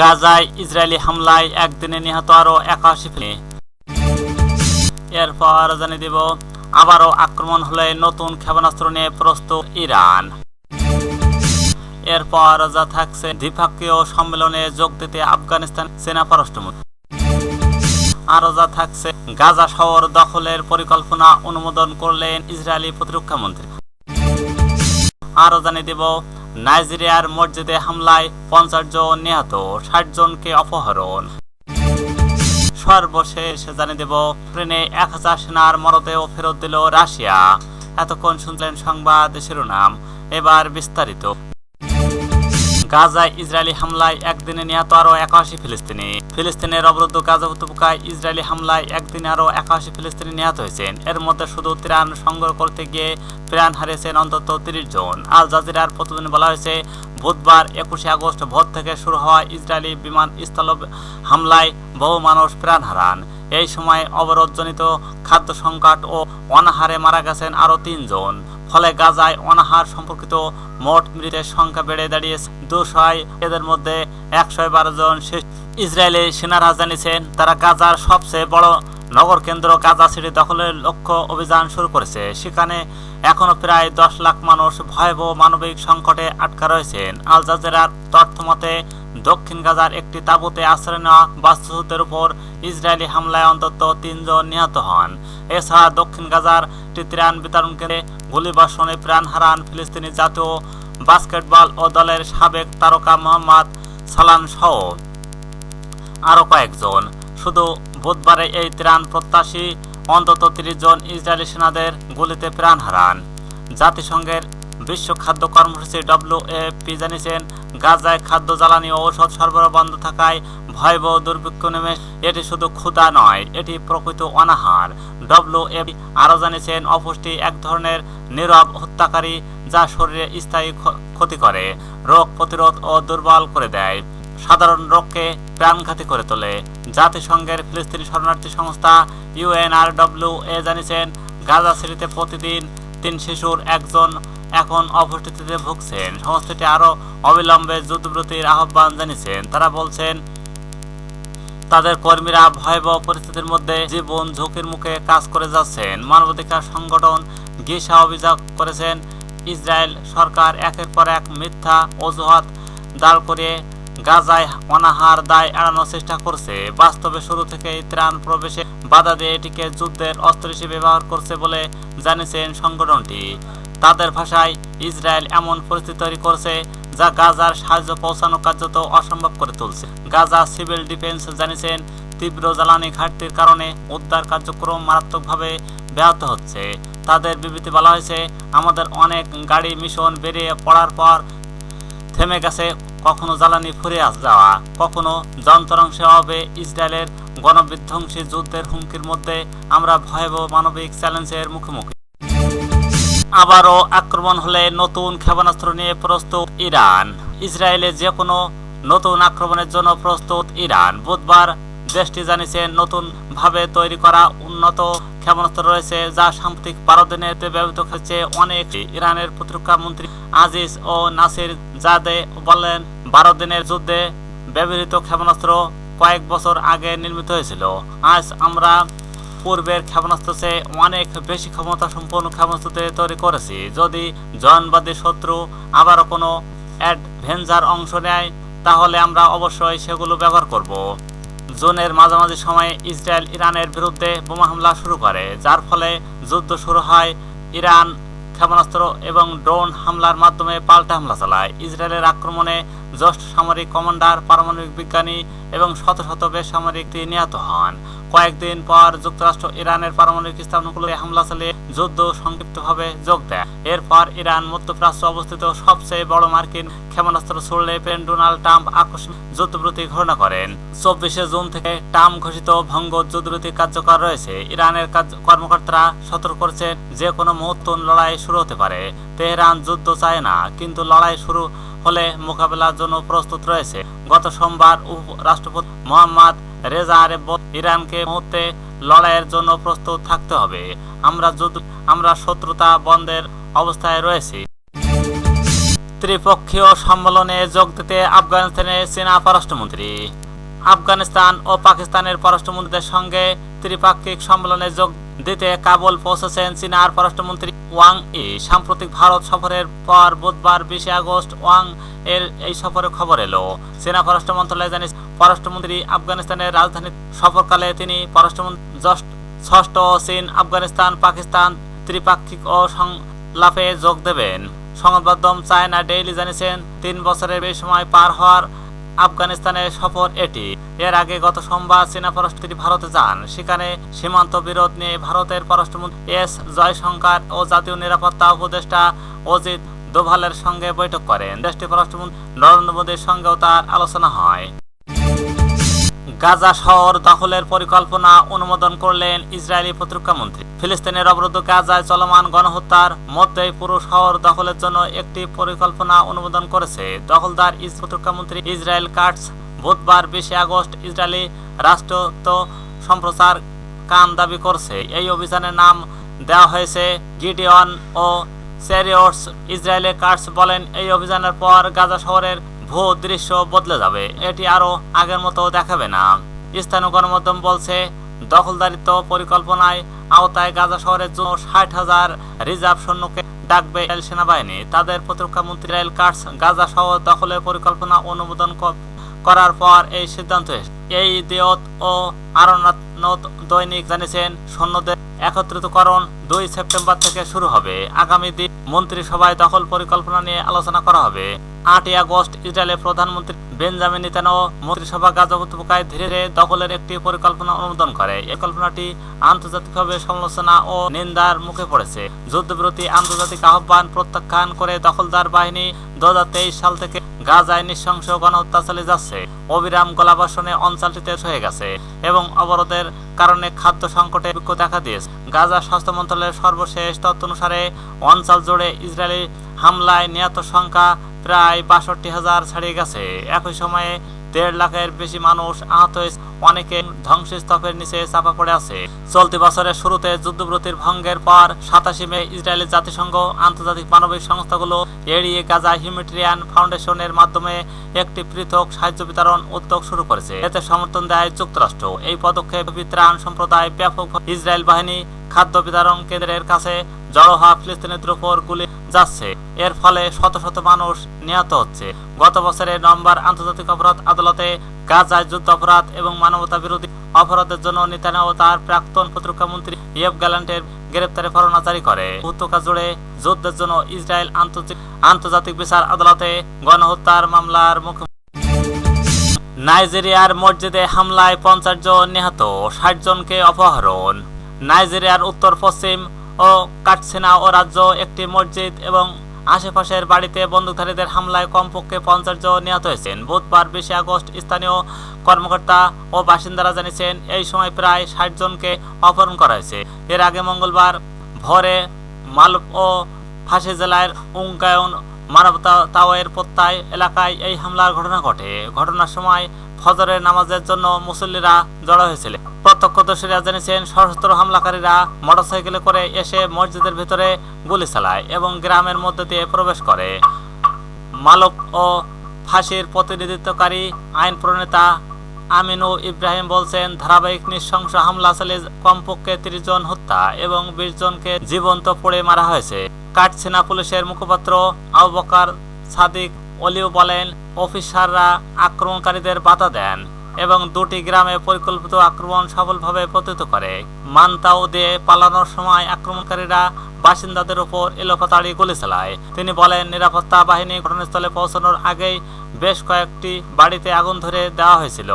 গাজায় ইসরায়েলি হামলায় একদিনে নিহত আরও একাশি এরপর জানিয়ে দেব, আবারও আক্রমণ হলে নতুন ক্ষেপণাস্ত্র নিয়ে প্রস্তুত ইরান। এরপর যা থাকছে, দ্বিপাক্ষীয় সম্মেলনে যোগ দিতে আফগানিস্তান সেনা পররাষ্ট্রমন্ত্রী। আরও যা থাকছে, গাজা শহর দখলের পরিকল্পনা অনুমোদন করলেন ইসরায়েলি প্রতিরক্ষা মন্ত্রী। আরও জানিয়ে দেব নাইজেরিয়ার মসজিদে হামলায় পঞ্চাশ জন নিহত, ষাট জনকে অপহরণ। সর্বশেষ জানিয়ে দেব, ট্রেনে এক হাজার সেনার মরদেহ ফেরত দিল রাশিয়া। এতক্ষণ শুনলেন সংবাদ শিরোনাম। এবার বিস্তারিত। গাজায় ইসরায়েলি হামলায় একদিনে নিহত আরও একাশি ফিলিস্তিনি। ফিলিস্তিনের অবরুদ্ধ গাজা উপত্যকায় ইসরায়েলি হামলায় একদিনে আরও একাশি ফিলিস্তিনি নিহত হয়েছেন। এর মধ্যে শুধু ত্রাণ সংগ্রহ করতে গিয়ে প্রাণ হারিয়েছেন অন্তত তিরিশ জন। আল জাজিরার প্রতিদিনে বলা হয়েছে, বুধবার একুশে আগস্ট ভোর থেকে শুরু হওয়া ইসরায়েলি বিমান স্থল হামলায় বহু মানুষ প্রাণ হারান। এই সময় অবরোধজনিত খাদ্য সংকট ও অনাহারে মারা গেছেন আরও তিনজন। ফলে গাজায় অনাহার সম্পর্কিত মোট মৃতের সংখ্যা বেড়ে দাঁড়িয়েছে। দুশয়, এদের মধ্যে একশো বারো জন শেষ। ইসরায়েলি সেনারা জানিয়েছেন, তারা গাজার সবচেয়ে বড় নগর কেন্দ্র গাজা সিটি দখলের লক্ষ্য অভিযান শুরু করেছে। সেখানে এখনও প্রায় দশ লাখ মানুষ ভয়াবহ মানবিক সংকটে আটকা রয়েছেন। আল জাজেরার তথ্য মতে দক্ষিণ গাজার একটি তাঁবুতে আশ্রয় নেওয়া বাস্তুদের উপর ইসরায়েলি হামলায় অন্তত তিনজন নিহত হন। এছাড়া দক্ষিণ গাজার ত্রাণ বিতরণ কেন্দ্রে গুলিবর্ষণে প্রাণ হারান ফিলিস্তিনি জাতীয় বাস্কেটবল ও দলের সাবেক তারকা মোহাম্মদ সালান সহ আরও কয়েকজন। শুধু বুধবারে এই ত্রাণ প্রত্যাশী অন্তত তিরিশ জন ইসরায়েলি সেনাদের গুলিতে প্রাণ হারান। জাতিসংঘের বিশ্ব খাদ্য কর্মসূচি ডব্লিউএফপি জানিয়েছেন, গাজায় খাদ্য জ্বালানি ও ঔষধ সরবরাহ বন্ধ থাকায় ভয়াবহ দুর্ভিক্ষ নেমে এটি শুধু ক্ষুধা নয়, এটি প্রকৃত অনাহার। ডব্লিউএফপি আরও জানিয়েছেন, অপুষ্টি এক ধরনের নীরব হত্যাকারী যা শরীরে স্থায়ী ক্ষ- ক্ষতি করে, রোগ প্রতিরোধ ও দুর্বল করে দেয়। সাধারণ রোগকে প্রাণঘাতী করে তোলে। জাতিসংঘের ফিলিস্তিনি শরণার্থী সংস্থা ইউএনআরডব্লিউ এ জানিয়েছেন, গাজা সিটিতে প্রতিদিন তিন শিশুর একজন এখন অপুষ্টিতে ভুগছেন। সংস্থাটি আরও অবিলম্বে যুদ্ধবিরতির আহ্বান জানিয়েছেন। তারা বলছেন, তাদের কর্মীরা ভয়াবহ পরিস্থিতির মধ্যে জীবন ঝুঁকির মুখে কাজ করে যাচ্ছেন। মানবাধিকার সংগঠন গিসা অভিযোগ করেছেন, ইসরায়েল সরকার একের পর এক মিথ্যা অজুহাত দাঁড় করিয়ে গাজায় অনাহার দায় এড়ানোর চেষ্টা করছে। বাস্তবে শুরু থেকেই ত্রাণ প্রবেশে বাধা দিয়ে এটিকে যুদ্ধের অস্ত্র হিসেবে ব্যবহার করছে বলে জানিয়েছেন সংগঠনটি। তাদের ভাষায় ইসরায়েল এমন পরিস্থিতি তৈরি করছে যা গাজার সাহায্য পৌঁছানো কার্যত অসম্ভব করে তুলছে। গাজা সিভিল ডিফেন্স জানিয়েছেন, তীব্র জ্বালানি ঘাটতির কারণে উদ্ধার কার্যক্রম মারাত্মকভাবে ব্যাহত হচ্ছে। তাদের বিবৃতি বলা হয়েছে, আমাদের অনেক গাড়ি মিশন বেরিয়ে পড়ার পর থেমে গেছে। কখনো জ্বালানি ফুরে আস, যাওয়া, কখনো যন্ত্রাংশে হবে ইসরায়েলের গণবিধ্বংসী যুদ্ধের হুমকির মধ্যে আমরা ভয়াবহ মানবিক চ্যালেঞ্জের মুখোমুখি। আবারও আক্রমণ হলে নতুন ক্ষেপণাস্ত্র নিয়ে প্রস্তুত ইরান। ইসরায়েলে যে কোনো নতুন আক্রমণের জন্য প্রস্তুত ইরান। বুধবার দেশটি জানিয়েছে নতুন ভাবে তৈরি করা উন্নত ক্ষেপণাস্ত্র রয়েছে যা সাম্প্রতিক বারো দিনেতে ব্যবহৃত হচ্ছে। অনেক ইরানের প্রতিরক্ষা মন্ত্রী আজিজ ও নাসির জাদে বললেন বারো দিনের যুদ্ধে ব্যবহৃত ক্ষেপণাস্ত্র কয়েক বছর আগে নির্মিত হয়েছিল। আজ আমরা পূর্বের ক্ষেপণাস্ত্র চেয়ে অনেক বেশি ক্ষমতা সম্পন্ন ক্ষেপণাস্ত্র তৈরি করেছি। যদি জনবাদী শত্রু আবারও কোনো অ্যাডভেঞ্চার অংশ নেয়, তাহলে আমরা অবশ্যই সেগুলো ব্যবহার করব। জুনের মাঝামাঝি সময়ে ইসরায়েল ইরানের বিরুদ্ধে বোমা হামলা শুরু করে, যার ফলে যুদ্ধ শুরু হয় ইরান ক্ষেপণাস্ত্র এবং ড্রোন হামলার মাধ্যমে পাল্টা হামলা চালায়। ইসরায়েলের আক্রমণে জ্যেষ্ঠ সামরিক কমান্ডার, পারমাণবিক বিজ্ঞানী এবং শত শত বেসামরিক নিহত হন। কয়েকদিন পর যুক্তরাষ্ট্র ইরানের পারমাণবিক স্থাপনাগুলোতে হামলা চালিয়ে যুদ্ধ সংক্ষিপ্তভাবে যোগ দেয়। এরপর ইরান মধ্যপ্রাচ্যে অবস্থিত সবচেয়ে বড় মার্কিন ক্ষেপণাস্ত্র ছুড়লে প্রেসিডেন্ট ডোনাল্ড ট্রাম্প আকস্মিক যুদ্ধবিরতি ঘোষণা করেন। চব্বিশে জুন থেকে ট্রাম্প ঘোষিত ভঙ্গ যুদ্ধবিরতি কার্যকর রয়েছে। ইরানের কর্মকর্তারা সতর্ক করছেন, যে কোনো মুহূর্ত লড়াই শুরু হতে পারে। তেহরান যুদ্ধ চায় না, কিন্তু লড়াই শুরু হলে মোকাবেলার জন্য প্রস্তুত রয়েছে। গত সোমবার উপ- রাষ্ট্রপতি মোহাম্মদ রেজা আরেব ইরানকে মুহূর্তে লড়াইয়ের জন্য প্রস্তুত থাকতে হবে। আমরা যুদ্ধ, আমরা শত্রুতা বন্ধের অবস্থায় রয়েছি। ত্রিপক্ষীয় সম্মেলনে যোগ দিতে আফগানিস্তানে চীনা পররাষ্ট্রমন্ত্রী। আফগানিস্তান ও পাকিস্তানের পররাষ্ট্রমন্ত্রীদের সঙ্গে ত্রিপাক্ষিক সম্মেলনে যোগ দিতে কাবুল পৌঁছেছেন চীনার পররাষ্ট্রমন্ত্রী ওয়াং ই সাম্প্রতিক ভারত সফরের পর বুধবার বিশে আগস্ট ওয়াং এর এই সফরের খবর এলো। চীনা পররাষ্ট্র মন্ত্রণালয় জানিয়েছে, পররাষ্ট্রমন্ত্রী আফগানিস্তানের রাজধানী সফরকালে তিনি পররাষ্ট্রমন্ত্রী ষষ্ঠ চীন, আফগানিস্তান, পাকিস্তান ত্রিপাক্ষিক ও সংলাপে যোগ দেবেন। সংবাদ মাধ্যম চায়না ডেইলি জানিয়েছেন, তিন বছরের বেশি সময় পার হওয়ার আফগানিস্তানের সফর এটি। এর আগে গত সোমবার চীনা পররাষ্ট্রমন্ত্রী ভারতে যান। সেখানে সীমান্ত বিরোধ নিয়ে ভারতের পররাষ্ট্রমন্ত্রী এস জয়শঙ্কর ও জাতীয় নিরাপত্তা উপদেষ্টা অজিত দোভালের সঙ্গে বৈঠক করেন। দেশটির পররাষ্ট্রমন্ত্রী নরেন্দ্র মোদীর সঙ্গেও তার আলোচনা হয়। গাজা শহর দখলের পরিকল্পনা অনুমোদন করলেন ইসরায়েলি প্রতিরক্ষা মন্ত্রী। ফিলিস্তিনের অবরুদ্ধ গাজায় চলমান গণহত্যার মধ্যেই পুরো শহর দখলের জন্য একটি পরিকল্পনা অনুমোদন করেছে। দখলদার ইস প্রতিরক্ষা মন্ত্রী ইসরায়েল কাটস বুধবার বিশে আগস্ট ইসরায়েলি রাষ্ট্রত্ব সম্প্রচার কান দাবি করছে। এই অভিযানের নাম দেওয়া হয়েছে গিডিয়ন ও স্যারিয়টস ইসরায়েলের কার্স বলেন, এই অভিযানের পর গাজা শহরের ভূ দৃশ্য বদলে যাবে। এটি আরও আগের মতো দেখাবে না। স্থানীয় গণমাধ্যম বলছে, দখলদারিত্ব পরিকল্পনায় আওতায় গাজা শহরের জন্য ষাট হাজার রিজার্ভ সৈন্যকে ডাকবে ইসরায়েল সেনাবাহিনী। তাদের প্রতিরক্ষা মন্ত্রী কার্স গাজা শহর দখলের পরিকল্পনা অনুমোদন করার পর এই সিদ্ধান্ত এই দিয়ত ও আরনাথ দৈনিক জানিয়েছেন, সৈন্যদের একত্রিতকরণ দুই সেপ্টেম্বর থেকে শুরু হবে। আগামী দিন মন্ত্রিসভায় দখল পরিকল্পনা নিয়ে আলোচনা করা হবে। আটই আগস্ট ইসরায়েলের প্রধানমন্ত্রী বেঞ্জামিন নেতানো মন্ত্রিসভা গাজা উপত্যকায় ধীরে ধীরে দখলের একটি পরিকল্পনা অনুমোদন করে। এই কল্পনাটি আন্তর্জাতিকভাবে সমালোচনা ও নিন্দার মুখে পড়েছে। যুদ্ধবিরতি আন্তর্জাতিক আহ্বান প্রত্যাখ্যান করে দখলদার বাহিনী দু হাজার তেইশ সাল থেকে গাজায় নৃশংস গণহত্যা চালিয়ে যাচ্ছে। অবিরাম গোলাবর্ষণে অঞ্চলটিতে হয়ে গেছে এবং অবরোধের কারণে খাদ্য সংকটে বিক্ষোভ দেখা দিয়েছে। গাজা স্বাস্থ্য মন্ত্রণালয়ের সর্বশেষ তথ্য অনুসারে অঞ্চল জুড়ে ইসরায়েলি হামলায় নিহত সংখ্যা প্রায় বাষট্টি হাজার ছাড়িয়ে গেছে। একই সময়ে দেড় লাখের বেশি মানুষ আহত হয়েছে। অনেকে ধ্বংসস্তূপের নিচে চাপা পড়ে আছে। চলতি বছরের শুরুতে যুদ্ধবিরতির ভঙ্গের পর সাতাশি মে ইসরায়েলের জাতিসংঘ আন্তর্জাতিক মানবিক সংস্থাগুলো এড়িয়ে গাজা হিউম্যানিটেরিয়ান ফাউন্ডেশনের মাধ্যমে একটি পৃথক সাহায্য বিতরণ উদ্যোগ শুরু করেছে। এতে সমর্থন দেয় যুক্তরাষ্ট্র। এই পদক্ষেপ ত্রাণ সম্প্রদায় ব্যাপক ইসরায়েল বাহিনী খাদ্য বিতরণ কেন্দ্রের কাছে জড়ো হওয়া ফিলিস্তিনিদের উপর গুলি যাচ্ছে। এর ফলে শত শত মানুষ নিহত হচ্ছে। গত বছরের নভেম্বর আন্তর্জাতিক অপরাধ আদালতে গাজায় যুদ্ধ অপরাধ এবং মানবতা বিরোধী অপরাধের জন্য নেতানিয়াহু তার প্রাক্তন প্রতিরক্ষা মন্ত্রী ইয়েব গ্যালান্টের গ্রেপ্তারে পরোয়ানা জারি করে। উপত্যকা জুড়ে যুদ্ধের জন্য ইসরায়েল আন্তর্জাতিক আন্তর্জাতিক বিচার আদালতে গণহত্যার মামলার মুখে নাইজেরিয়ার মসজিদে হামলায় পঞ্চাশ জন নিহত, ষাট জনকে অপহরণ। নাইজেরিয়ার উত্তর, পশ্চিম ও কাটসিনা ও রাজ্য একটি মসজিদ এবং আশেপাশের বাড়িতে বন্দুকধারীদের হামলায় কমপক্ষে পঞ্চাশ জন নিহত হয়েছেন। বুধবার বিশে আগস্ট স্থানীয় কর্মকর্তা ও বাসিন্দারা জানিয়েছেন, এই সময় প্রায় ষাট জনকে অপহরণ করা হয়েছে। এর আগে মঙ্গলবার ভোরে মালব ও ফাঁসি জেলার উঙ্কায়ন মানবতা তাওয়ের এলাকায় এই হামলার ঘটনা ঘটে। ঘটনার সময় ফজরের নামাজের জন্য মুসল্লিরা জড়ো হয়েছিল। প্রত্যক্ষদর্শীরা সশস্ত্র হামলাকারীরা মোটরসাইকেলে করে এসে মসজিদের গুলি চালায় এবং গ্রামের মধ্যে দিয়ে প্রবেশ করে। মালক ও ফাঁসির প্রতিনিধিত্বকারী আইন প্রণেতা আমিনু ইব্রাহিম বলছেন, ধারাবাহিক নৃশংস হামলা চালিয়ে কমপক্ষে তিরিশ জন হত্যা এবং বিশ জনকে জীবন্ত পড়ে মারা হয়েছে। কাটছিনা পুলিশের মুখপাত্র আবু বকার সাদিক, অলিও বলেন, অফিসাররা আক্রমণকারীদের বাধা দেন এবং দুটি গ্রামে পরিকল্পিত আক্রমণ সফলভাবে প্রতিহত করে। মানতাও দিয়ে পালানোর সময় আক্রমণকারীরা বাসিন্দাদের উপর এলোপাতাড়ি গুলি চালায়। তিনি বলেন, নিরাপত্তা বাহিনী ঘটনাস্থলে পৌঁছানোর আগেই বেশ কয়েকটি বাড়িতে আগুন ধরে দেওয়া হয়েছিল।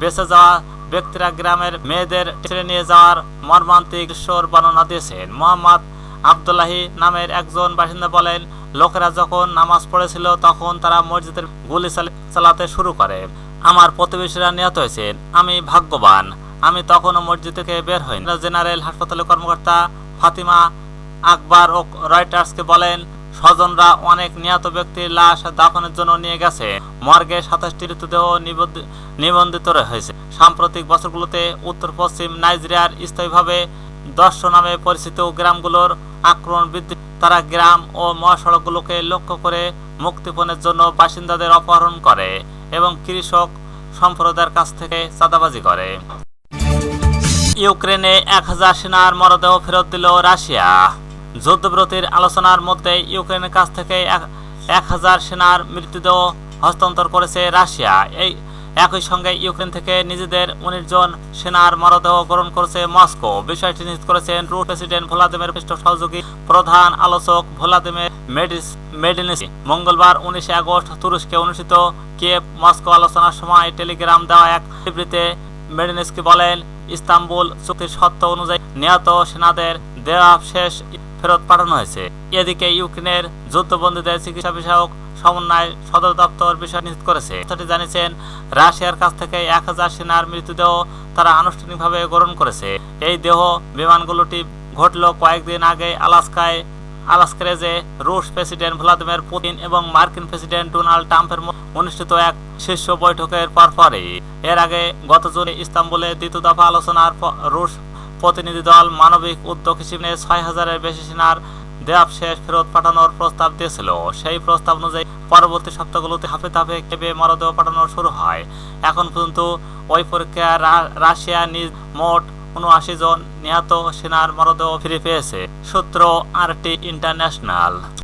বেঁচে যাওয়া ব্যক্তিরা গ্রামের মেয়েদের ছেড়ে নিয়ে যাওয়ার মর্মান্তিক দৃশ্যর বর্ণনা দিয়েছেন। মোহাম্মদ আবদুল্লাহি নামের একজন বাসিন্দা বলেন, লোকেরা যখন নামাজ পড়েছিল তখন তারা মসজিদের গুলি চাল- চালাতে শুরু করে। আমার প্রতিবেশীরা নিহত হয়েছেন আমি ভাগ্যবান। আমি তখনও মসজিদ থেকে বের হইনি জেনারেল হাসপাতালের কর্মকর্তা ফাতিমা আকবর ও রয়টার্সকে বলেন, স্বজনরা অনেক নিহত ব্যক্তির লাশ দাফনের জন্য নিয়ে গেছে। মর্গে সাতাশটি মৃতদেহ নিবন্ধিত হয়েছে সাম্প্রতিক বছরগুলোতে উত্তর পশ্চিম নাইজেরিয়ার স্থায়ীভাবে দর্শ নামে পরিচিত গ্রামগুলোর আক্রমণ বৃদ্ধি তারা গ্রাম ও মহাসড়কগুলোকে লক্ষ্য করে মুক্তিপণের জন্য বাসিন্দাদের অপহরণ করে এবং কৃষক সম্প্রদায়ের কাছ থেকে চাঁদাবাজি করে। ইউক্রেনে এক হাজার সেনার মরদেহ ফেরত দিল রাশিয়া। যুদ্ধবিরতির আলোচনার মধ্যে ইউক্রেনের কাছ থেকে এক- হাজার সেনার মৃতদেহ হস্তান্তর করেছে রাশিয়া। এই একই সঙ্গে ইউক্রেন থেকে নিজেদের উনিশ জন সেনার মরদেহ গ্রহণ করেছে মস্কো। বিষয়টি নিশ্চিত করেছেন রুশ প্রেসিডেন্ট ভ্লাদিমির পৃষ্ঠ সহযোগী প্রধান আলোচক ভ্লাদিমির মেডিস, মেডিনিসি। মঙ্গলবার উনিশে আগস্ট তুরস্কে অনুষ্ঠিত কিয়েভ মস্কো আলোচনার সময় টেলিগ্রাম দেওয়া এক বিবৃতিতে মেডিনিসকি বলেন, ইস্তাম্বুল চুক্তির শর্ত অনুযায়ী নিহত সেনাদের দেওয়া শেষ ফেরত পাঠানো হয়েছে। এদিকে ইউক্রেনের যুদ্ধবন্দীদের চিকিৎসা বিষয়ক সমন্বয় সদর দপ্তর বিষয় নিশ্চিত করেছে। তথ্যটি জানিয়েছেন, রাশিয়ার কাছ থেকে এক হাজার সেনার মৃতদেহ তারা আনুষ্ঠানিকভাবে গ্রহণ করেছে। এই দেহ বিমানগুলোটি ঘটল কয়েকদিন আগে আলাস্কায়। আলাস্কারেজে রুশ প্রেসিডেন্ট ভ্লাদিমির পুতিন এবং মার্কিন প্রেসিডেন্ট ডোনাল্ড ট্রাম্পের অনুষ্ঠিত এক শীর্ষ বৈঠকের পরপরই। এর আগে গত জুনে ইস্তাম্বুলে দ্বিতীয় দফা আলোচনার রুশ প্রতিনিধি দল মানবিক উদ্যোগ হিসেবে ছয় হাজারের বেশি সেনার দেয়াব শেষ ফেরত পাঠানোর প্রস্তাব দিয়েছিল। সেই প্রস্তাব অনুযায়ী পরবর্তী সপ্তাহগুলোতে হাফে ধাপে কেবে মরদেহ পাঠানো শুরু হয়। এখন পর্যন্ত ওই পরীক্ষায় রাশিয়া নিজ মোট উনআশি জন নিহত সেনার মরদেহ ফিরে পেয়েছে, সূত্র আরটি ইন্টারন্যাশনাল।